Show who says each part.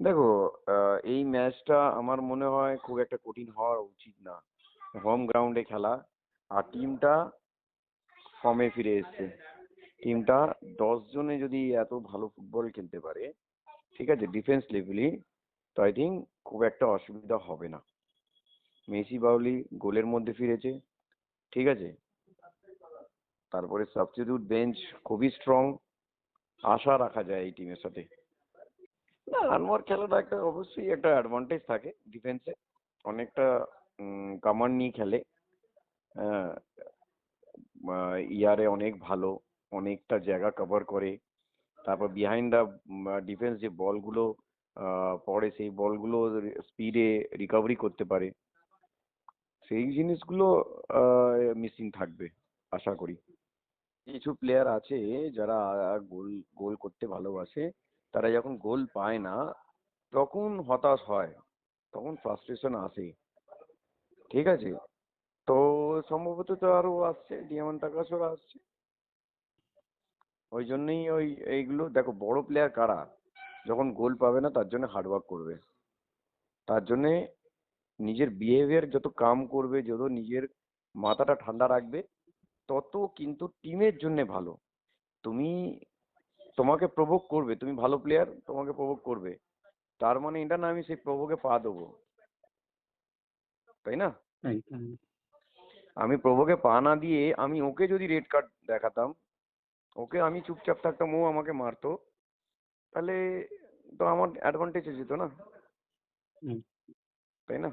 Speaker 1: দেখো এই ম্যাচটা আমার মনে হয় খুব একটা কঠিন হওয়া উচিত না। হোম গ্রাউন্ডে খেলা, আর টিমটা ফর্মে ফিরে এসছে। টিমটা দশ জনে যদি এত ভালো ফুটবল খেলতে পারে, ঠিক আছে ডিফেন্স লেভেলই তো আই থিঙ্ক খুব একটা অসুবিধা হবে না। মেসি বাউলি গোলের মধ্যে ফিরেছে, ঠিক আছে। তারপরে সাবস্টিটিউট বেঞ্চ খুবই স্ট্রং আশা রাখা যায় এই টিমের সাথে। আনোয়ার খেলাটা একটা অবশ্যই একটা অ্যাডভান্টেজ থাকে ডিফেন্সে অনেকটা কামান্ড নিয়ে খেলে। ইয়ারে অনেক ভালো, অনেকটা জায়গা কভার করে। তারপর বিহাইন্ড দ্য ডিফেন্স যে বলগুলো পড়ে, সেই বলগুলো স্পিডে রিকভারি করতে পারে। সেই জিনিসগুলো মিসিং থাকবে, আশা করি। কিছু প্লেয়ার আছে যারা গোল গোল করতে ভালোবাসে। তারা যখন গোল পায় না, তখন হতাশ হয়, তখন ফ্রাস্ট্রেশন আসে। ঠিক আছে? তো সম্ভবত তো আরও আসছে ডিয়ামন আসছে। ওই জন্যই ওই এইগুলো, দেখো বড় প্লেয়ার কারা? যখন গোল পাবে না, তার জন্য হার্ডওয়ার্ক করবে। তার জন্যে নিজের বিহেভিয়ার যত কাম করবে, যত নিজের মাথাটা ঠান্ডা রাখবে, তত কিন্তু টিমের জন্যে ভালো। তুমি তোমাকে প্রভোগ করবে তুমি ভালো প্লেয়ার তোমাকে প্রভোগ করবে। তার মানে এটা না আমি সেই প্রভোগে পা দেবো। তাই না? আমি প্রভোগে পা না দিয়ে আমি ওকে যদি রেড কার্ড দেখাতাম ওকে আমি চুপচাপ থাকতাম ও আমাকে মারতো তাহলে তো আমার অ্যাডভান্টেজে যেত না। তাই না?